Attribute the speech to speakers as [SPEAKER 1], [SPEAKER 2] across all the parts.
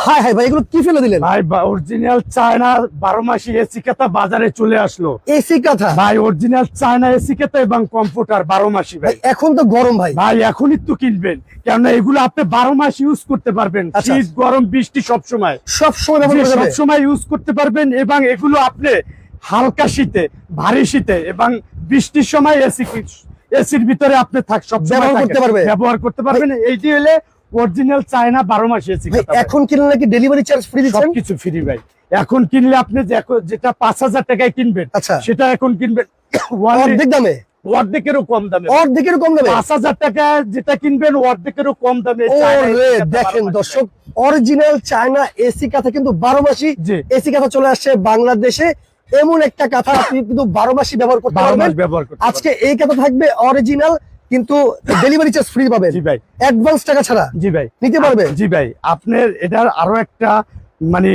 [SPEAKER 1] High high ভাই এগুলো কি ফেলে দিলেন?
[SPEAKER 2] ভাই অরিজিনাল চায়না বারো মাসি এসি কেতা বাজারে চলে আসলো।
[SPEAKER 1] এসি কথা
[SPEAKER 2] ভাই অরিজিনাল চায়না এসি কেতা এবং কম্পিউটার বারো মাসি
[SPEAKER 1] ভাই। এখন তো গরম ভাই।
[SPEAKER 2] ভাই এখনই তো কিনবেন। কেননা এগুলো আপনি বারো মাস ইউজ করতে পারবেন।
[SPEAKER 1] আচ্ছা।
[SPEAKER 2] শীত গরম বৃষ্টি সব সময়।
[SPEAKER 1] সব সময় ব্যবহার করা
[SPEAKER 2] সব
[SPEAKER 1] যাবে
[SPEAKER 2] সময় ইউজ করতে পারবেন এবং এগুলো আপনি হালকা শীতে ভারী শীতে এবং বৃষ্টির সময় এসি এসির ভিতরে আপনি থাক সব
[SPEAKER 1] ব্যবহার করতে
[SPEAKER 2] থাকেন।
[SPEAKER 1] পারবে।
[SPEAKER 2] ব্যবহার করতে পারবেন। এইটি হলে অরিজিনাল চায়না বারো মাস
[SPEAKER 1] এখন কিনলে নাকি ডেলিভারি চার্জ ফ্রি দিচ্ছেন?
[SPEAKER 2] সবকিছু ফ্রি ভাই। এখন কিনলে আপনি যেটা পাঁচ হাজার টাকায় কিনবেন
[SPEAKER 1] আচ্ছা।
[SPEAKER 2] সেটা এখন কিনবেন
[SPEAKER 1] অর্ধেক দামে?
[SPEAKER 2] অর্ধেকেরও কম দামে
[SPEAKER 1] অর্ধেকের কম দামে?
[SPEAKER 2] পাঁচ হাজার টাকা যেটা কিনবেন অর্ধেকেরও কম দামে চায়না
[SPEAKER 1] ওরে
[SPEAKER 2] AC কাঁথা
[SPEAKER 1] দেখেন দর্শক অরিজিনাল চায়না এসি কাঁথা কিন্তু বারো মাসি এসি কাঁথা চলে আসছে বাংলাদেশে। এমন একটা কাঁথা আপনি কিন্তু বারো মাসি ব্যবহার করতে পারবেন। আজকে এই কাঁথা থাকবে অরিজিনাল কিন্তু ডেলিভারি চার্জ ফ্রি পাবেন।
[SPEAKER 2] জি ভাই।
[SPEAKER 1] অ্যাডভান্স টাকা ছাড়া।
[SPEAKER 2] জি ভাই।
[SPEAKER 1] নিতে পারবে।
[SPEAKER 2] জি ভাই আপনার এটার আরও একটা মানে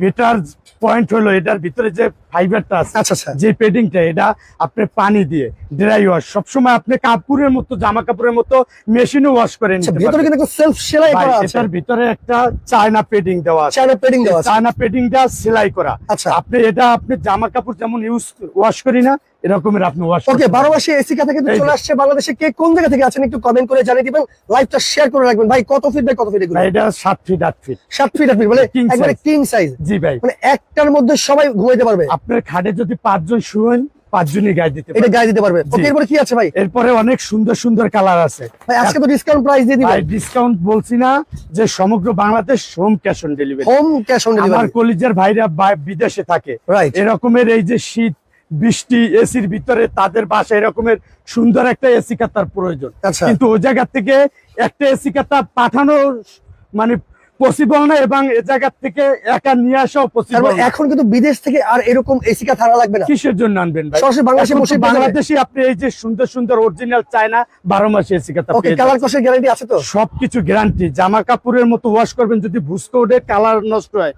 [SPEAKER 2] বেটার পয়েন্ট হলো এটার ভিতরে যে ফাইবারটা আছে
[SPEAKER 1] আচ্ছা আচ্ছা।
[SPEAKER 2] যে পেডিংটা এটা আপনি পানি দিয়ে ড্রাই ওয়াশ সবসময় আপনি কাপড়ের মতো জামা কাপড়ের মতো মেশিনে ওয়াশ করে
[SPEAKER 1] আচ্ছা,
[SPEAKER 2] নিতে
[SPEAKER 1] ভেতরে। কিন্তু সেলফ সেলাই করা আছে।
[SPEAKER 2] এটার ভিতরে একটা চায়না পেডিং দেওয়া আছে।
[SPEAKER 1] চায়না পেডিং দেওয়া আছে।
[SPEAKER 2] চায়না পেডিংটা সেলাই করা।
[SPEAKER 1] আচ্ছা।
[SPEAKER 2] আপনি এটা আপনি জামা কাপড় যেমন ইউজ ওয়াশ করি না এরকমের আপনি ওয়াশ
[SPEAKER 1] ওকে বারো মাসে এসি কাঁথা কিন্তু চলে আসছে বাংলাদেশে। কে কোন জায়গা থেকে আছেন একটু কমেন্ট করে জানিয়ে দিবেন। লাইভটা শেয়ার করে রাখবেন। ভাই কত ফিট বাই কত ফিট এগুলো?
[SPEAKER 2] এটা সাত ফিট আট ফিট
[SPEAKER 1] সাত ফিট আট ফিট মানে একবারে কিং সাইজ
[SPEAKER 2] জি ভাই।
[SPEAKER 1] মানে একটার মধ্যে সবাই ঘুমাইতে পারবে।
[SPEAKER 2] আপনার খাটে যদি পাঁচজন শুয়েন পাঁচজনই গায়ে দিতে
[SPEAKER 1] এটা গায়ে দিতে পারবে। ওকে এরপরে কি আছে ভাই?
[SPEAKER 2] এরপরে অনেক সুন্দর সুন্দর কালার আছে।
[SPEAKER 1] ভাই আজকে তো ডিসকাউন্ট প্রাইস দিয়ে দিবেন।
[SPEAKER 2] ভাই ডিসকাউন্ট বলছি না যে সমগ্র Bangladesh home cash on delivery
[SPEAKER 1] home cash on
[SPEAKER 2] আমার
[SPEAKER 1] ডেলিভারি
[SPEAKER 2] কলিজার ভাইরা বিদেশে থাকে।
[SPEAKER 1] রাইট
[SPEAKER 2] এরকমের এই যে শীত বৃষ্টি এসির ভিতরে তাদের বাসায় এরকমের সুন্দর একটা এসি কাতার প্রয়োজন।
[SPEAKER 1] আচ্ছা।
[SPEAKER 2] কিন্তু ওই জায়গা থেকে একটা এসি কাতা পাঠানো মানে পসিবল না এবং এ জায়গা থেকে একা নিয়ে আসাও পসিবল
[SPEAKER 1] এখন কিন্তু বিদেশ থেকে আর এরকম এসি কা থানা লাগবে না।
[SPEAKER 2] কিসের জন্য আনবেন ভাই?
[SPEAKER 1] সরাসরি বাংলাদেশে বসে
[SPEAKER 2] বাংলাদেশে। আপনি এই যে সুন্দর সুন্দর অরিজিনাল চায়না বারো মাসে এসি কাতা
[SPEAKER 1] ওকে কালার। কষের গ্যারান্টি আছে তো?
[SPEAKER 2] সবকিছু গ্যারান্টি জামা কাপড়ের মতো ওয়াশ করবেন যদি ভুসকে ওঠে কালার নষ্ট হয়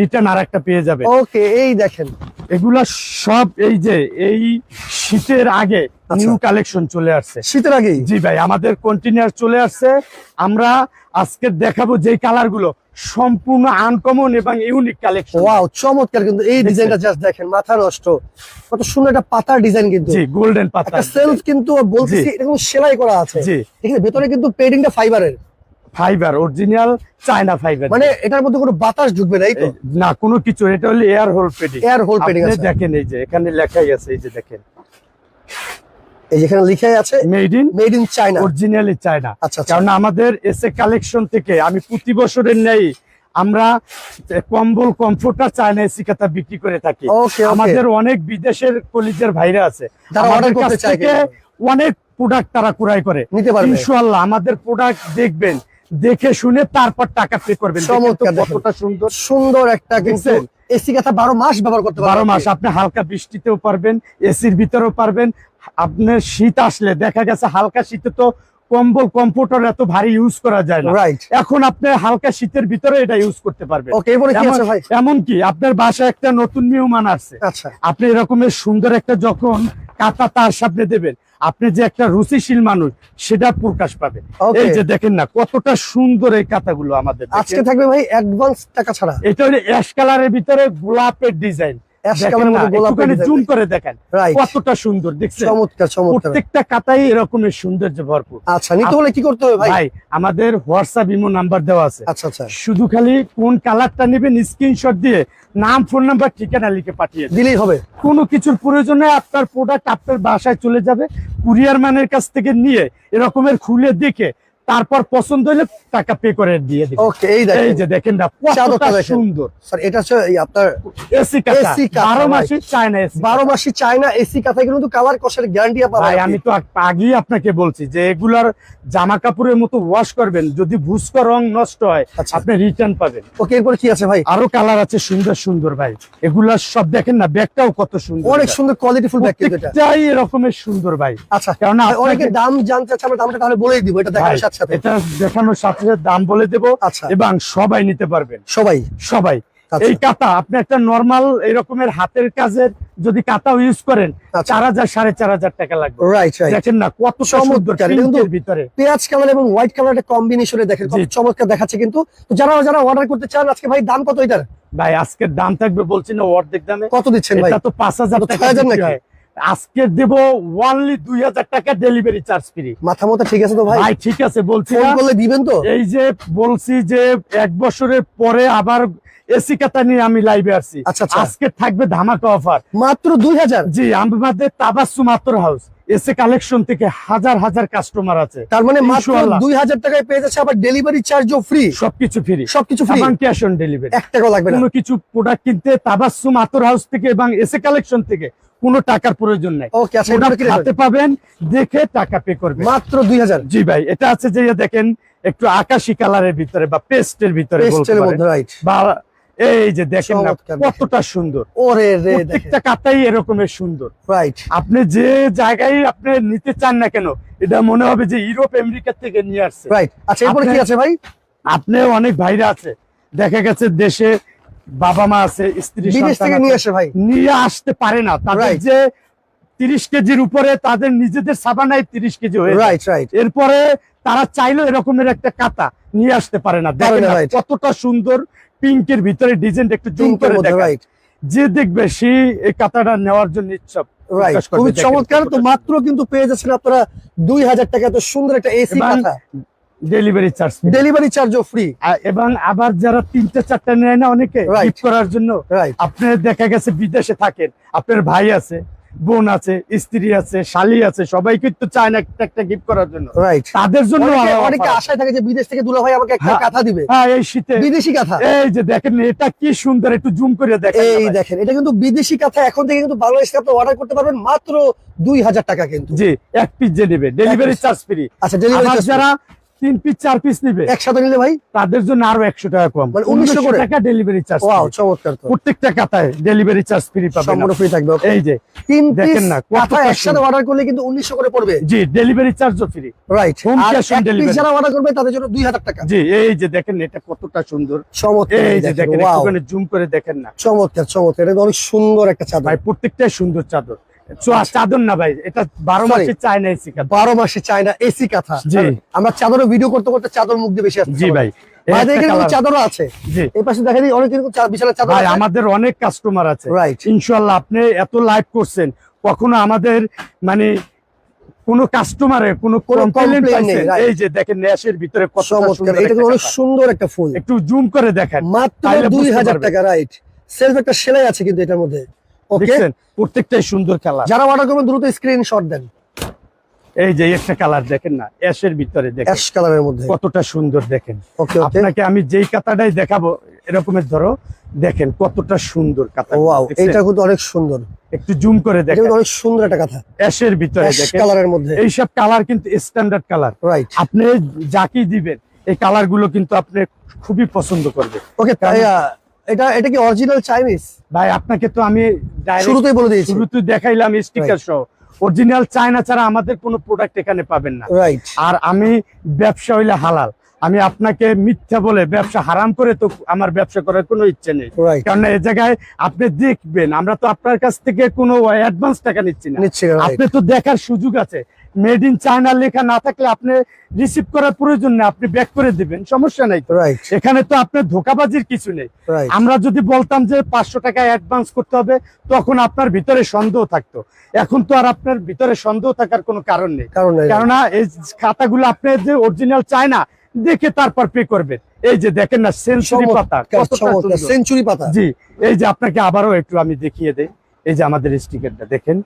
[SPEAKER 2] রিটার্ন আর একটা পেয়ে যাবে।
[SPEAKER 1] ওকে এই দেখেন।
[SPEAKER 2] এগুলা সব এই যে এই শীতের আগে
[SPEAKER 1] আচ্ছা।
[SPEAKER 2] নিউ কালেকশন চলে আসছে।
[SPEAKER 1] শীতের আগেই?
[SPEAKER 2] জি ভাই আমাদের কন্টিনিউয়ার চলে আসছে। আমরা আজকে দেখাবো যে কালারগুলো সম্পূর্ণ আনকমন এবং ইউনিক কালেকশন
[SPEAKER 1] ওয়াও চমৎকার কিন্তু এই ডিজাইনটা জাস্ট দেখেন মাথা নষ্ট। কত সুন্দর একটা পাতার ডিজাইন কিন্তু।
[SPEAKER 2] জি গোল্ডেন পাতা
[SPEAKER 1] সেলফ কিন্তু বলতেছি এরকম সেলাই করা আছে।
[SPEAKER 2] জি।
[SPEAKER 1] এখানে ভেতরে কিন্তু পেডিংটা ফাইবারের
[SPEAKER 2] ফাইবার অরিজিনাল চায়না ফাইবার
[SPEAKER 1] মানে এটার মধ্যে কোনো বাতাস ঢুকবে না
[SPEAKER 2] না কোনো কিছু এটা হলো air hole padding
[SPEAKER 1] air hole padding আছে।
[SPEAKER 2] দেখেন এই যে এখানে লেখাই আছে এই যে দেখেন।
[SPEAKER 1] এই যেখানে লিখাই আছে
[SPEAKER 2] made in
[SPEAKER 1] made in China
[SPEAKER 2] originally China
[SPEAKER 1] আচ্ছা আচ্ছা।
[SPEAKER 2] কারণ আমাদের এসে কালেকশন থেকে আমি প্রতি বছরের নেই আমরা কম্বল কমফোর্টার চায়না এসি কাতা বিক্রি করে থাকি। আমাদের অনেক বিদেশের কলিজের ভাইরা আছে। আমাদের
[SPEAKER 1] অর্ডার করতে
[SPEAKER 2] কাছ থেকে অনেক প্রোডাক্ট তারা ক্রয় করে। ইনশাআল্লাহ আমাদের প্রোডাক্ট দেখবেন। দেখে শুনে তারপর টাকা পে করবেন। কতটা সুন্দর
[SPEAKER 1] সুন্দর একটা কিন্তু? এসি কথা বারো মাস ব্যবহার করতে
[SPEAKER 2] বারো মাস আপনি হালকা বৃষ্টিতেও পারবেন এসির ভিতরেও পারবেন আপনার শীত আসলে দেখা গেছে হালকা শীতে তো কম্বল কম্ফোর্টার এত ভারী ইউজ করা যায় না।
[SPEAKER 1] রাইট
[SPEAKER 2] এখন আপনি হালকা শীতের ভিতরে এটা ইউজ করতে পারবেন।
[SPEAKER 1] ওকে এরপরে কি আছে ভাই?
[SPEAKER 2] এমনকি আপনার বাসায় একটা নতুন মেহমান আসছে।
[SPEAKER 1] আচ্ছা।
[SPEAKER 2] আপনি এরকমের সুন্দর একটা যখন কাতা তার সামনে দেবেন আপনি যে একটা রুচিশীল মানুষ সেটা প্রকাশ পাবে। এই যে দেখেন না কতটা সুন্দর এই কাতাগুলো আমাদের
[SPEAKER 1] আজকে থাকবে ভাই অ্যাডভান্স টাকা ছাড়া।
[SPEAKER 2] এটা হলো অ্যাশ কালারের ভিতরে গোলাপের ডিজাইন
[SPEAKER 1] অ্যাশ কালারের মধ্যে গোলাপের
[SPEAKER 2] জুম করে দেখেন। কতটা সুন্দর দেখছেন?
[SPEAKER 1] চমৎকার চমৎকার।
[SPEAKER 2] প্রত্যেকটা কাতাই এরকমের সৌন্দর্য ভরপুর।
[SPEAKER 1] আচ্ছা নিতে হলে কি করতে হবে ভাই?
[SPEAKER 2] ভাই আমাদের হোয়াটসঅ্যাপ ইমো নাম্বার দেওয়া আছে।
[SPEAKER 1] আচ্ছা আচ্ছা।
[SPEAKER 2] শুধু খালি কোন কালারটা নেবেন স্ক্রিনশট দিয়ে নাম ফোন নাম্বার ঠিকানা লিখে পাঠিয়ে
[SPEAKER 1] দিলেই হবে।
[SPEAKER 2] কোনো কিছুর প্রয়োজনে আপনার প্রোডাক্ট আপনার বাসায় চলে যাবে। কুরিয়ার ম্যানের কাছ থেকে নিয়ে এরকমের খুলে দেখে তারপর পছন্দ হলে টাকা পে করে দিয়ে দিবে।
[SPEAKER 1] ওকে এই দেখেন।
[SPEAKER 2] এই যে দেখেন না কতটা সুন্দর।
[SPEAKER 1] স্যার এটা হচ্ছে আপনার
[SPEAKER 2] এসি কাতা
[SPEAKER 1] AC কাঁথা,
[SPEAKER 2] বারো
[SPEAKER 1] ভাই।
[SPEAKER 2] মাসে চায়না এসি
[SPEAKER 1] বারো মাসি চায়না এসি কাঁথা কিন্তু কালার কষের গ্যারান্টি পাবেন
[SPEAKER 2] ভাই আমি তো আগ- আগেই আপনাকে বলছি যে এগুলার জামা কাপড়ের মতো ওয়াশ করবেন যদি ভুস্কো রং নষ্ট হয়
[SPEAKER 1] আচ্ছা।
[SPEAKER 2] আপনি রিটার্ন পাবেন।
[SPEAKER 1] ওকে এরপরে কি আছে ভাই?
[SPEAKER 2] আরও কালার আছে সুন্দর সুন্দর ভাই। এগুলা সব দেখেন না ব্যাগটাও কত সুন্দর।
[SPEAKER 1] অনেক সুন্দর কোয়ালিটি ফুল ব্যাগ কিন্তু এটা।
[SPEAKER 2] এরকমের সুন্দর ভাই।
[SPEAKER 1] আচ্ছা
[SPEAKER 2] কারণ
[SPEAKER 1] অনেকে দাম জানতে চাচ্ছে আমরা দামটা তাহলে বলেই দিব এটা সাথে সাথে।
[SPEAKER 2] এটা দেখানোর সাথে সাথে দাম বলে দেব
[SPEAKER 1] আচ্ছা।
[SPEAKER 2] এবং সবাই নিতে পারবেন।
[SPEAKER 1] সবাই?
[SPEAKER 2] সবাই।
[SPEAKER 1] আচ্ছা।
[SPEAKER 2] এই কাতা আপনি একটা নর্মাল এরকমের হাতের কাজের যদি ইউজ করেন
[SPEAKER 1] আচ্ছা।
[SPEAKER 2] চার হাজার সাড়ে চার হাজার টাকা লাগবে।
[SPEAKER 1] রাইট রাইট
[SPEAKER 2] দেখেন না কত
[SPEAKER 1] চমৎকার,
[SPEAKER 2] ভিতরে।
[SPEAKER 1] পেঁয়াজ কালার এবং হোয়াইট কালার একটা কম্বিনেশনে দেখেন চমৎকার দেখাচ্ছে কিন্তু। যারা যারা অর্ডার করতে চান আজকে ভাই দাম কত এটার?
[SPEAKER 2] ভাই আজকের দাম থাকবে বলছি না অর্ধেক দামে।
[SPEAKER 1] কত দিচ্ছেন ভাই?
[SPEAKER 2] এটা তো পাঁচ হাজার টাকা
[SPEAKER 1] 6,000
[SPEAKER 2] বিক্রি
[SPEAKER 1] নাকি?
[SPEAKER 2] আজকে দেব ওয়ানলি দুই হাজার টাকা ডেলিভারি চার্জ ফ্রি
[SPEAKER 1] মাথা মতো ঠিক আছে তো ভাই?
[SPEAKER 2] ভাই ঠিক আছে বলছি
[SPEAKER 1] দিবেন তো?
[SPEAKER 2] এই যে বলছি যে এক বছরের পরে আবার এসি কাতা নিয়ে আমি লাইভে আসছি।
[SPEAKER 1] আচ্ছা আচ্ছা।
[SPEAKER 2] আজকে থাকবে ধামাকা অফার
[SPEAKER 1] মাত্র দুই হাজার?
[SPEAKER 2] জি আমাদের তাবাসু মাত্র হাউস এসে কালেকশন থেকে হাজার হাজার কাস্টমার আছে।
[SPEAKER 1] তার মানে মাত্র দুই হাজার টাকায় পেয়ে যাচ্ছে আবার ডেলিভারি চার্জও ফ্রি
[SPEAKER 2] সবকিছু ফ্রি
[SPEAKER 1] সবকিছু ফ্রি
[SPEAKER 2] এবং ক্যাশ অন ডেলিভারি
[SPEAKER 1] এক টাকাও লাগবে না।
[SPEAKER 2] কোনো কিছু প্রোডাক্ট কিনতে তাবাসুম আতর হাউস থেকে এবং এসে কালেকশন থেকে কোনো টাকার প্রয়োজন নাই।
[SPEAKER 1] ওকে আচ্ছা
[SPEAKER 2] হাতে পাবেন দেখে টাকা পে করবে
[SPEAKER 1] মাত্র দুই হাজার।
[SPEAKER 2] জি ভাই এটা আছে যে দেখেন একটু আকাশি কালারের ভিতরে বা পেস্টের ভিতরে বা এই যে দেখেন না কতটা সুন্দর।
[SPEAKER 1] ওরে রে
[SPEAKER 2] প্রত্যেকটা কাতাই এরকমের সুন্দর।
[SPEAKER 1] রাইট
[SPEAKER 2] আপনি যে জায়গায় আপনি নিতে চান না কেন এটা মনে হবে যে ইউরোপ আমেরিকা থেকে নিয়ে আসছে।
[SPEAKER 1] রাইট আচ্ছা এরপরে কি আছে ভাই?
[SPEAKER 2] আপনি অনেক ভাইরা আছে। দেখা গেছে দেশে বাবা মা আছে স্ত্রী
[SPEAKER 1] বিদেশ থেকে নিয়ে আসে ভাই।
[SPEAKER 2] নিয়ে আসতে পারে না। তাদের যে তিরিশ কেজির উপরে তাদের নিজেদের সাবানায় তিরিশ কেজি হয়ে যায়।
[SPEAKER 1] রাইট রাইট
[SPEAKER 2] এরপরে তারা চাইলেও এরকমের একটা কাতা নিয়ে আসতে পারে না। দেখেন কতটা সুন্দর পিঙ্কের ভিতরে ডিজাইনটা একটু জুম করে
[SPEAKER 1] রাইট
[SPEAKER 2] যে দেখবে সে এই কাতাটা নেওয়ার জন্য ইচ্ছা।
[SPEAKER 1] খুবই চমৎকার। তো মাত্র কিন্তু পেয়ে যাচ্ছেন আপনারা দুই হাজার টাকা এত সুন্দর একটা এসি কথা
[SPEAKER 2] ডেলিভারি চার্জ
[SPEAKER 1] ডেলিভারি চার্জও ফ্রি
[SPEAKER 2] এবং আবার যারা তিনটা চারটা নেয় না অনেকে গিফট করার জন্য
[SPEAKER 1] রাইট
[SPEAKER 2] আপনি দেখা গেছে বিদেশে থাকেন আপনার ভাই আছে বোন আছে স্ত্রী আছে শালি আছে সবাই কিন্তু চায় না একটা একটা গিফট করার জন্য। তাদের জন্য
[SPEAKER 1] অনেকে। আশায় থাকে যে বিদেশ থেকে দুলা ভাই আমাকে একটা
[SPEAKER 2] হ্যাঁ।
[SPEAKER 1] কাঁথা দিবে।
[SPEAKER 2] হ্যাঁ এই শীতে।
[SPEAKER 1] বিদেশি কাঁথা।
[SPEAKER 2] এই যে দেখেন এটা কি সুন্দর একটু জুম করে দেখেন
[SPEAKER 1] এই দেখেন এটা কিন্তু বিদেশি কাঁথা এখন থেকে কিন্তু বাংলাদেশ থেকে আপনি অর্ডার করতে পারবেন মাত্র দুই হাজার টাকা কিন্তু।
[SPEAKER 2] জি এক পিস যে নেবে ডেলিভারি চার্জ ফ্রি
[SPEAKER 1] আচ্ছা ডেলিভারি
[SPEAKER 2] যারা তিন পিস চার পিস নেবে।
[SPEAKER 1] একসাথে নিলে ভাই?
[SPEAKER 2] তাদের জন্য আরও একশো টাকা কম।
[SPEAKER 1] মানে 1900
[SPEAKER 2] টাকা ডেলিভারি চার্জ
[SPEAKER 1] চমৎকার
[SPEAKER 2] প্রত্যেকটা কাতায় ডেলিভারি চার্জ ফ্রি
[SPEAKER 1] সম্পূর্ণ ফ্রি থাকবে
[SPEAKER 2] এই যে
[SPEAKER 1] তিন
[SPEAKER 2] দেখেন না,
[SPEAKER 1] একসাথে অর্ডার করলে কিন্তু উনিশশো করে পড়বে।
[SPEAKER 2] জি ডেলিভারি চার্জও ফ্রি
[SPEAKER 1] রাইট
[SPEAKER 2] delivery।
[SPEAKER 1] যারা অর্ডার করবে তাদের জন্য দুই হাজার টাকা।
[SPEAKER 2] জি এই যে দেখেন এটা কতটা সুন্দর।
[SPEAKER 1] চমৎকার
[SPEAKER 2] এই যে দেখেন একটুখানি জুম করে দেখেন না।
[SPEAKER 1] চমৎকার চমৎকার। এটা অনেক সুন্দর একটা চাদর।
[SPEAKER 2] ভাই প্রত্যেকটাই সুন্দর চাদর। চাদর না ভাই এটা বারো এসি
[SPEAKER 1] বারো চায়না এসি কাঁথা।
[SPEAKER 2] জি।
[SPEAKER 1] আমরা চাদরের ভিডিও করতে করতে চাদর মুখ দিয়ে বেশি আসছে
[SPEAKER 2] জি ভাই। আমাদের অনেক কাস্টমার আছে। ইনশাল্লাহ আপনি এত লাইভ করছেন কখনো আমাদের মানে কোন কাস্টমারের কোন কমপ্লেন এই যে দেখেন ন্যাশের ভিতরে কত
[SPEAKER 1] এটা অনেক সুন্দর একটা ফুল।
[SPEAKER 2] একটু জুম করে দেখেন
[SPEAKER 1] মাত্র
[SPEAKER 2] তাইলে
[SPEAKER 1] দুই
[SPEAKER 2] বুঝতে
[SPEAKER 1] হাজার
[SPEAKER 2] পারবেন।
[SPEAKER 1] টাকা রাইট সেলফ একটা সেলাই আছে কিন্তু এটার মধ্যে।
[SPEAKER 2] দেখছেন? প্রত্যেকটাই সুন্দর খেলা
[SPEAKER 1] যারা অর্ডার করবেন দ্রুত স্ক্রিনশট দেন।
[SPEAKER 2] এই যে একটা কালার দেখেন না অ্যাশের ভিতরে দেখেন।
[SPEAKER 1] অ্যাশ কালারের মধ্যে।
[SPEAKER 2] কতটা সুন্দর দেখেন। আপনাকে আমি যেই কাতাটাই দেখাবো এরকমের ধরো দেখেন কতটা সুন্দর কাতা
[SPEAKER 1] ওয়াও এটা কিন্তু অনেক সুন্দর।
[SPEAKER 2] একটু জুম করে দেখেন।
[SPEAKER 1] অনেক সুন্দর একটা কথা
[SPEAKER 2] অ্যাশের ভিতরে দেখেন।
[SPEAKER 1] কালারের মধ্যে।
[SPEAKER 2] এইসব কালার কিন্তু স্ট্যান্ডার্ড কালার।
[SPEAKER 1] রাইট
[SPEAKER 2] আপনি যাকেই দিবেন এই কালারগুলো কিন্তু আপনি খুবই পছন্দ করবে
[SPEAKER 1] ওকে এটা এটা কি অরিজিনাল চাইনিজ
[SPEAKER 2] ভাই আপনাকে তো আমি
[SPEAKER 1] শুরুতেই বলে দিয়েছি।
[SPEAKER 2] শুরুতে দেখাইলাম স্টিকার সহ। অরিজিনাল চায়না ছাড়া আমাদের কোনো প্রোডাক্ট এখানে পাবেন না।
[SPEAKER 1] রাইট
[SPEAKER 2] আর আমি ব্যবসা হইলে হালাল। আমি আপনাকে মিথ্যা বলে ব্যবসা হারাম করে তো আমার ব্যবসা করার কোনো ইচ্ছে নেই। কারণ এই জায়গায় আপনি দেখবেন আমরা তো আপনার কাছ থেকে কোনো অ্যাডভান্স টাকা নিচ্ছি না। আপনি তো দেখার সুযোগ আছে। মেড ইন চায়না লেখা না থাকলে আপনি রিসিভ করার প্রয়োজন নেই আপনি ব্যাক করে দিবেন সমস্যা নাই এখানে তো আপনার ধোকাবাজির কিছু নেই। আমরা যদি বলতাম যে পাঁচশো টাকা অ্যাডভান্স করতে হবে তখন আপনার ভিতরে সন্দেহ থাকতো। এখন তো আর আপনার ভিতরে সন্দেহ থাকার কোনো কারণ নেই। কেননা এই খাতাগুলো আপনি যে অরিজিনাল চায় না দেখে তারপর পে করবেন। এই যে দেখেন না সেঞ্চুরি পাতা
[SPEAKER 1] সেঞ্চুরি পাতা।
[SPEAKER 2] জি এই যে আপনাকে আবারও একটু আমি দেখিয়ে দেই। এই যে আমাদের স্টিকারটা দেখেন।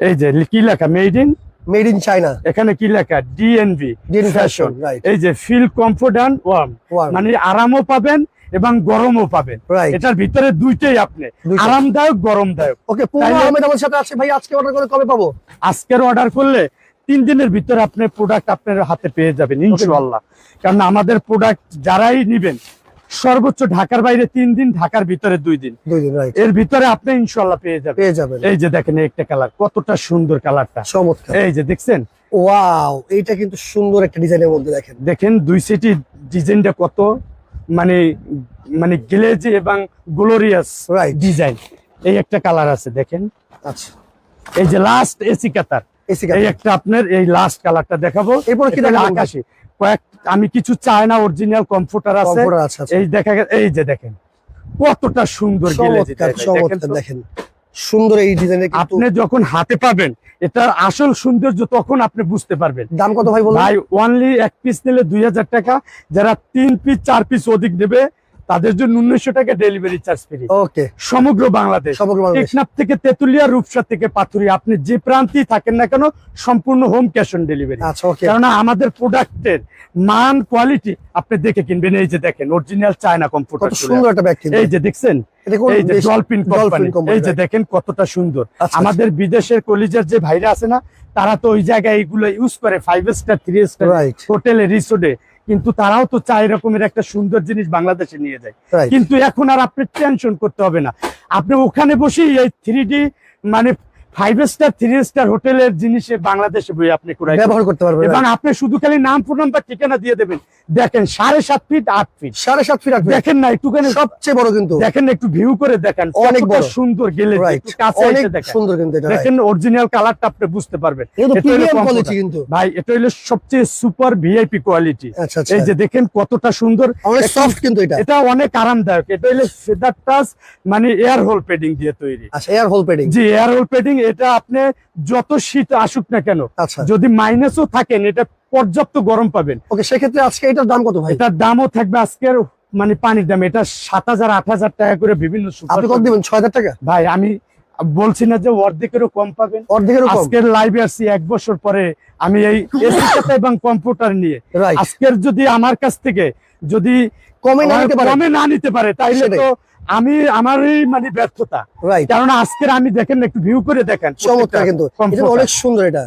[SPEAKER 2] এই যে কি লেখা? Made in
[SPEAKER 1] made in China.
[SPEAKER 2] এখানে কি লেখা? ডিএনভি
[SPEAKER 1] ফ্যাশন
[SPEAKER 2] এই যে ফিল কমফোর্ট অ্যান্ড ওয়ার্ম মানে আরামও পাবেন এবং গরমও পাবেন। এটার ভিতরে দুইটাই আপনি। আরামদায়ক গরমদায়ক।
[SPEAKER 1] ওকে পূর্ণ
[SPEAKER 2] তাইলে-
[SPEAKER 1] আহমেদ আমার সাথে আছে। ভাই আজকে অর্ডার করে কবে পাবো?
[SPEAKER 2] আজকের অর্ডার করলে তিন দিনের ভিতরে আপনি প্রোডাক্ট আপনার হাতে পেয়ে যাবেন ইনশাআল্লাহ। কারণ আমাদের প্রোডাক্ট যারাই নিবেন সর্বোচ্চ ঢাকার বাইরে তিন দিন ঢাকার ভিতরে দুই দিন।
[SPEAKER 1] দুই দিন রাইট
[SPEAKER 2] এর ভিতরে আপনি ইনশাল্লাহ পেয়ে যাবেন।
[SPEAKER 1] পেয়ে যাবেন।
[SPEAKER 2] এই যে দেখেন একটা কালার কতটা সুন্দর কালারটা।
[SPEAKER 1] চমৎকার।
[SPEAKER 2] এই যে দেখছেন?
[SPEAKER 1] ওয়াও এইটা কিন্তু সুন্দর একটা ডিজাইনের মধ্যে দেখেন।
[SPEAKER 2] দেখেন দুই সিটি ডিজাইনটা কত মানে মানে গ্লেজি এবং গ্লোরিয়াস. ডিজাইন এই একটা কালার আছে দেখেন।
[SPEAKER 1] আচ্ছা।
[SPEAKER 2] এই যে লাস্ট এসি কাতার
[SPEAKER 1] এসি
[SPEAKER 2] এই একটা আপনার এই লাস্ট কালারটা দেখাবো।
[SPEAKER 1] এরপর কি
[SPEAKER 2] এটা? আকাশি। কয়েক আমি কিছু চাই না অরিজিনাল
[SPEAKER 1] কমফোর্টার আছে।
[SPEAKER 2] এই দেখা এই যে দেখেন কতটা সুন্দর
[SPEAKER 1] দেখেন সুন্দর এই ডিজাইনের
[SPEAKER 2] আপনি যখন হাতে পাবেন এটা আসল সৌন্দর্য তখন আপনি বুঝতে পারবেন।
[SPEAKER 1] দাম কত ভাই বলুন?
[SPEAKER 2] ভাই অনলি এক পিস নিলে দুই হাজার টাকা যারা তিন পিস চার পিস অধিক নেবে তাদের জন্য উনিশশো টাকা ডেলিভারি চার্জ ফ্রি
[SPEAKER 1] ওকে
[SPEAKER 2] সমগ্র বাংলাদেশ।
[SPEAKER 1] সমগ্র বাংলাদেশ।
[SPEAKER 2] টেকনাফ থেকে তেতুলিয়া রূপসা থেকে পাথুরিয়া আপনি যে প্রান্তেই থাকেন না কেন সম্পূর্ণ হোম ক্যাশ অন ডেলিভারি
[SPEAKER 1] আচ্ছা
[SPEAKER 2] কেননা আমাদের প্রোডাক্টের মান কোয়ালিটি আপনি দেখে কিনবেন। এই যে দেখেন অরিজিনাল চায়না কম্পিউটার
[SPEAKER 1] সুন্দর একটা ব্যাগ
[SPEAKER 2] এই যে দেখছেন? এই যে দেখেন কতটা সুন্দর।
[SPEAKER 1] আচ্ছা,
[SPEAKER 2] আমাদের বিদেশের কলিজার যে ভাইরা আছে না তারা তো ওই জায়গায় এইগুলো ইউজ করে ফাইভ স্টার থ্রি স্টার হোটেলে রিসোর্টে কিন্তু তারাও তো চায় এরকমের একটা সুন্দর জিনিস বাংলাদেশে নিয়ে যায়। কিন্তু এখন আর আপনি টেনশন করতে হবে না। আপনি ওখানে বসেই এই থ্রি মানে ফাইভ স্টার থ্রি স্টার হোটেলের জিনিসে বাংলাদেশে বই আপনি
[SPEAKER 1] ব্যবহার করতে পারবেন।
[SPEAKER 2] এবং আপনি শুধু খালি নাম ঠিকানা দিয়ে দেবেন। দেখেন সাড়ে সাত ফিট আট ফিট
[SPEAKER 1] সাড়ে সাত ফিট
[SPEAKER 2] দেখেন না একটুখানি
[SPEAKER 1] সবচেয়ে বড় কিন্তু।
[SPEAKER 2] দেখেন একটু ভিউ করে দেখেন।
[SPEAKER 1] অনেক বড়।
[SPEAKER 2] সুন্দর গেলে
[SPEAKER 1] সুন্দর কিন্তু
[SPEAKER 2] দেখেন অরিজিনাল কালারটা আপনি বুঝতে পারবেন।
[SPEAKER 1] কিন্তু।
[SPEAKER 2] ভাই এটা হলো সবচেয়ে সুপার ভিআইপি কোয়ালিটি এই যে দেখেন কতটা সুন্দর।
[SPEAKER 1] অনেক সফট কিন্তু এটা।
[SPEAKER 2] এটা অনেক আরামদায়ক। এটা হলো ফেদার টাচ মানে এয়ার হোল পেডিং দিয়ে তৈরি।
[SPEAKER 1] আচ্ছা এয়ার হোল পেডিং
[SPEAKER 2] জি এয়ার হোল পেডিং এটা আপনি যত শীত আসুক না কেন
[SPEAKER 1] আচ্ছা।
[SPEAKER 2] যদি মাইনাসও থাকেন এটা পর্যাপ্ত গরম পাবেন।
[SPEAKER 1] ওকে সেক্ষেত্রে আজকে এটার দাম কত ভাই?
[SPEAKER 2] এটার দামও থাকবে আজকের মানে পানির দাম এটা সাত হাজার আট হাজার টাকা করে বিভিন্ন
[SPEAKER 1] আপনি কত দিবেন? ছয় হাজার টাকা?
[SPEAKER 2] ভাই আমি বলছি না যে অর্ধেকেরও কম পাবেন।
[SPEAKER 1] অর্ধেকেরও কম?
[SPEAKER 2] আজকের লাইভে আসছি এক বছর পরে আমি এই এসি খাতা এবং কম্পিউটার নিয়ে। আজকের যদি আমার কাছ থেকে যদি
[SPEAKER 1] কমে না নিতে পারে?
[SPEAKER 2] কমে না নিতে পারে তাইলে তো আমি আমারই মানে ব্যর্থতা। কারণ আজকের আমি দেখেন একটু ভিউ করে দেখেন
[SPEAKER 1] চমৎকার কিন্তু। অনেক সুন্দর এটা।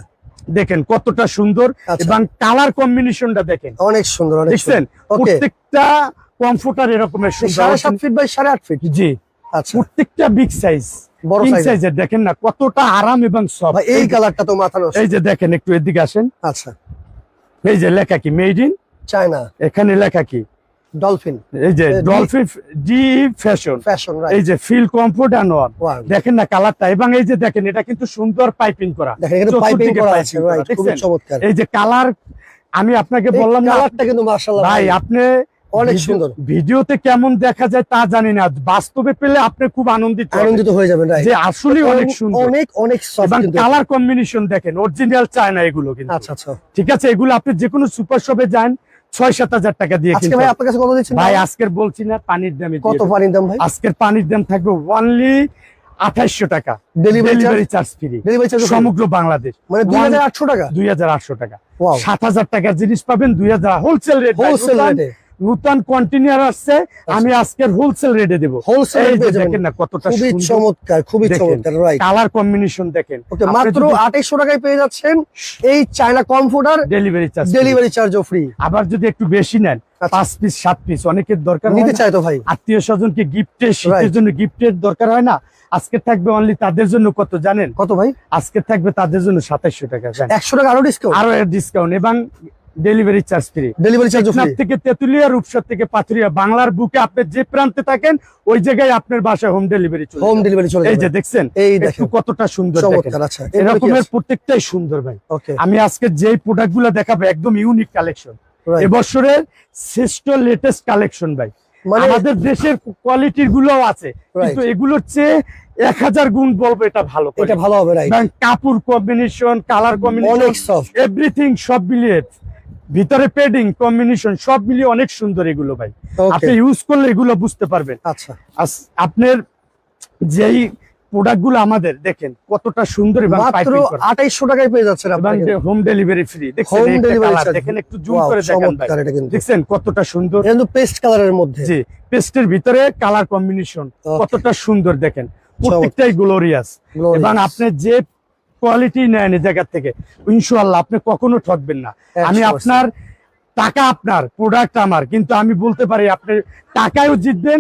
[SPEAKER 2] দেখেন কতটা সুন্দর
[SPEAKER 1] আচ্ছা।
[SPEAKER 2] এবং কালার কম্বিনেশনটা দেখেন।
[SPEAKER 1] অনেক সুন্দর
[SPEAKER 2] দেখছেন? প্রত্যেকটা কমফোর্টার এরকমের সুন্দর।
[SPEAKER 1] সাড়ে সাত ফিট বাই সাড়ে আট ফিট
[SPEAKER 2] জি।
[SPEAKER 1] আচ্ছা।
[SPEAKER 2] প্রত্যেকটা বিগ সাইজ
[SPEAKER 1] বড়
[SPEAKER 2] সাইজের দেখেন না কতটা আরাম এবং সব
[SPEAKER 1] এই কালারটা তো মাথা
[SPEAKER 2] এই যে দেখেন একটু এদিকে আসেন।
[SPEAKER 1] আচ্ছা।
[SPEAKER 2] এই যে লেখা কি মেড ইন
[SPEAKER 1] চায়না
[SPEAKER 2] এখানে লেখা কি?
[SPEAKER 1] ডলফিন
[SPEAKER 2] এই যে ডলফিন ডি ফ্যাশন
[SPEAKER 1] ফ্যাশন
[SPEAKER 2] এই যে ফিল কমফোর্ট ওয়ান দেখেন না কালারটা এবং এই যে দেখেন এটা কিন্তু সুন্দর পাইপিং করা।
[SPEAKER 1] দেখেন এখানে পাইপিং করা আছে রাইট খুবই চমৎকার।
[SPEAKER 2] এই যে কালার আমি আপনাকে বললাম
[SPEAKER 1] কালারটা কিন্তু মাশাআল্লাহ
[SPEAKER 2] ভাই আপনি
[SPEAKER 1] অনেক সুন্দর।
[SPEAKER 2] ভিডিওতে কেমন দেখা যায় তা জানি না বাস্তবে পেলে আপনি খুব আনন্দিত
[SPEAKER 1] আনন্দিত হয়ে যাবেন
[SPEAKER 2] যে আসলে অনেক সুন্দর।
[SPEAKER 1] অনেক অনেক
[SPEAKER 2] কালার কম্বিনেশন দেখেন অরিজিনাল চায়না এগুলো কিন্তু।
[SPEAKER 1] আচ্ছা আচ্ছা।
[SPEAKER 2] ঠিক আছে এগুলো আপনি যে কোনো সুপার শপে যান ছয় সাত হাজার টাকা দিয়ে
[SPEAKER 1] আজকে ভাই। আপনার কাছে কত দিচ্ছেন
[SPEAKER 2] ভাই আজকের বলছি না পানির দামে
[SPEAKER 1] কত পানির দাম ভাই?
[SPEAKER 2] আজকের পানির দাম থাকবে ওয়ানলি আঠাইশো টাকা।
[SPEAKER 1] ডেলিভারি
[SPEAKER 2] চার্জ ফ্রি সমগ্র বাংলাদেশ।
[SPEAKER 1] মানে দুই হাজার আটশো টাকা?
[SPEAKER 2] দুই হাজার আটশো টাকা। সাত হাজার টাকার জিনিস পাবেন দুই হাজার হোলসেল রেট
[SPEAKER 1] হোলসেল রেটে
[SPEAKER 2] নূতন কন্টিনিউয়ার আসছে আমি আজকের হোলসেল রেটে দেবো।
[SPEAKER 1] হোলসেল
[SPEAKER 2] দেখেন না কতটা
[SPEAKER 1] খুবই চমৎকার খুবই চমৎকার রাইট
[SPEAKER 2] কালার কম্বিনেশন দেখেন।
[SPEAKER 1] ওকে মাত্র আঠাইশশো টাকায় পেয়ে যাচ্ছেন এই China comforter
[SPEAKER 2] delivery charge
[SPEAKER 1] delivery চার্জও ফ্রি
[SPEAKER 2] আবার যদি একটু বেশি নেন
[SPEAKER 1] আচ্ছা।
[SPEAKER 2] পাঁচ পিস সাত পিস অনেকের দরকার
[SPEAKER 1] নিতে চাই তো ভাই।
[SPEAKER 2] আত্মীয় স্বজনকে গিফটের শীতের জন্য গিফটের দরকার হয় না। আজকে থাকবে অনলি তাদের জন্য কত জানেন?
[SPEAKER 1] কত ভাই?
[SPEAKER 2] আজকে থাকবে তাদের জন্য সাতাইশশো টাকা
[SPEAKER 1] একশো টাকা আরও ডিসকাউন্ট
[SPEAKER 2] আরও ডিসকাউন্ট এবং ডেলিভারি চার্জ ফ্রি
[SPEAKER 1] ডেলিভারি চার্জও ফ্রি
[SPEAKER 2] থেকে তেতুলিয়া রূপসা থেকে পাথুরিয়া বাংলার বুকে আপনি যে প্রান্তে থাকেন ওই জায়গায় আপনার বাসায় হোম ডেলিভারি চলে
[SPEAKER 1] হোম ডেলিভারি চলে
[SPEAKER 2] এই যে দেখছেন?
[SPEAKER 1] এই দেখেন।
[SPEAKER 2] কতটা সুন্দর
[SPEAKER 1] আচ্ছা
[SPEAKER 2] এরকমের প্রত্যেকটাই সুন্দর ভাই। আমি আজকে যে প্রোডাক্টগুলো দেখাবো একদম ইউনিক কালেকশন এবছরের শ্রেষ্ঠ লেটেস্ট কালেকশন ভাই।
[SPEAKER 1] মানে
[SPEAKER 2] আমাদের দেশের কোয়ালিটিরগুলো আছে। কিন্তু এগুলোর চেয়ে এক হাজার গুণ বলব এটা ভালো
[SPEAKER 1] এটা ভালো হবে
[SPEAKER 2] কাপড় কম্বিনেশন কালার কম্বিনেশন এভরিথিং সব মিলিয়ে ভিতরে পেডিং কম্বিনেশন সব মিলিয়ে অনেক সুন্দর এগুলো ভাই। আপনি ইউজ করলে এগুলো বুঝতে পারবেন।
[SPEAKER 1] আচ্ছা।
[SPEAKER 2] আপনার যেই আমাদের দেখেন কতটা সুন্দর এবং
[SPEAKER 1] মাত্র টাকায় পেয়ে যাচ্ছেন
[SPEAKER 2] হোম ডেলিভারি ফ্রি দেখছেন
[SPEAKER 1] হোম ডেলিভারি
[SPEAKER 2] দেখেন একটু জুম করে দেখেন ভাই। কতটা সুন্দর?
[SPEAKER 1] কিন্তু পেস্ট কালারের মধ্যে।
[SPEAKER 2] জি পেস্টের ভিতরে কালার কম্বিনেশন কতটা সুন্দর দেখেন। প্রত্যেকটাই গ্লোরিয়াস এবং আপনি যে কোয়ালিটি নেন এই জায়গা থেকে। ইনশাআল্লাহ আপনি কখনো ঠকবেন না। আমি আপনার টাকা আপনার প্রোডাক্ট আমার কিন্তু আমি বলতে পারি আপনি টাকায়ও জিতবেন.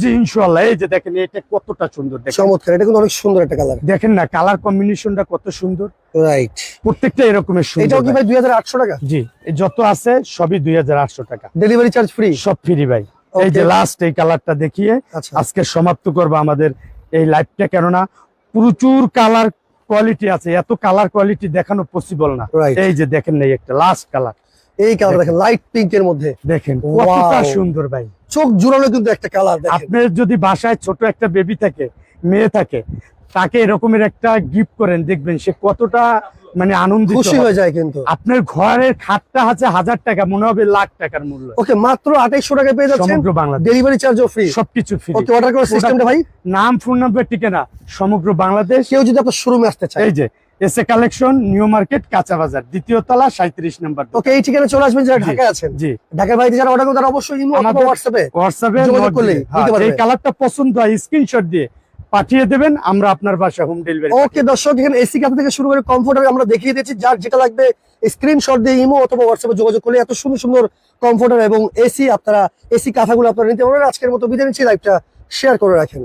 [SPEAKER 2] জি ইনশাল্লাহ এই যে দেখেন এটা কতটা সুন্দর
[SPEAKER 1] চমৎকার এটা কিন্তু অনেক সুন্দর একটা কালার
[SPEAKER 2] দেখেন না কালার কম্বিনেশনটা কত সুন্দর।
[SPEAKER 1] রাইট
[SPEAKER 2] প্রত্যেকটা এরকমের সুন্দর
[SPEAKER 1] এটাও কি
[SPEAKER 2] ভাই।
[SPEAKER 1] ভাই দুই হাজার আটশো টাকা?
[SPEAKER 2] জি যত আছে সবই দুই হাজার আটশো টাকা।
[SPEAKER 1] ডেলিভারি চার্জ ফ্রি
[SPEAKER 2] সব ফ্রি ভাই। এই যে লাস্ট এই কালারটা দেখিয়ে
[SPEAKER 1] আচ্ছা।
[SPEAKER 2] আজকে সমাপ্ত করব আমাদের এই লাইভটা কেননা প্রচুর কালার কোয়ালিটি আছে এত কালার কোয়ালিটি দেখানো পসিবল না। এই যে দেখেন না একটা লাস্ট কালার
[SPEAKER 1] এই কালার দেখেন লাইট পিঙ্ক এর মধ্যে।
[SPEAKER 2] দেখেন কতটা সুন্দর ভাই।
[SPEAKER 1] চোখ জুড়ানো কিন্তু একটা কালার
[SPEAKER 2] আপনার যদি বাসায় ছোট একটা বেবি থাকে মেয়ে থাকে তাকে এরকমের একটা গিফট করেন দেখবেন সে কতটা মানে আনন্দিত
[SPEAKER 1] খুশি হয়ে যায় কিন্তু।
[SPEAKER 2] আপনার ঘরের খাটটা আছে হাজার টাকা মনে হবে লাখ টাকার মূল্য।
[SPEAKER 1] ওকে মাত্র আঠাইশশো টাকা পেয়ে যাচ্ছেন।
[SPEAKER 2] সমগ্র বাংলাদেশ।
[SPEAKER 1] ডেলিভারি চার্জও ফ্রি
[SPEAKER 2] সবকিছু ফ্রি
[SPEAKER 1] ওকে অর্ডার করার সিস্টেমটা ভাই?
[SPEAKER 2] নাম ফোন নাম্বার ঠিকানা সমগ্র বাংলাদেশ।
[SPEAKER 1] কেউ যদি আপনার শোরুমে আসতে চায়।
[SPEAKER 2] এই যে S A collection New Market কাঁচা বাজার দ্বিতীয় তলা সাঁত্রিশ নাম্বার
[SPEAKER 1] ওকে এই ঠিকানা চলে আসবেন যারা। ঢাকায় আছেন।
[SPEAKER 2] জি।
[SPEAKER 1] ঢাকার বাইরে যারা অর্ডার করবেন তারা অবশ্যই হোয়াটসঅ্যাপে
[SPEAKER 2] হোয়াটসঅ্যাপে
[SPEAKER 1] যোগাযোগ পারবে।
[SPEAKER 2] এই কালারটা পছন্দ হয় স্ক্রিনশট দিয়ে পাঠিয়ে দেবেন আমরা আপনার পাশে হোম ডেলিভারি
[SPEAKER 1] ওকে দর্শক এখানে এসি কাপ থেকে শুরু করে কমফোর্টার আমরা দেখিয়ে দিচ্ছি যার যেটা লাগবে স্ক্রিনশট দিয়ে ইমো অথবা হোয়াটসঅ্যাপে যোগাযোগ করলে এত সুন্দর সুন্দর কমফোর্টার এবং এসি আপনারা এসি কাঁথাগুলো আপনারা নিতে পারবেন। আজকের মতো বিদায় নিচ্ছি লাইভটা শেয়ার করে রাখেন।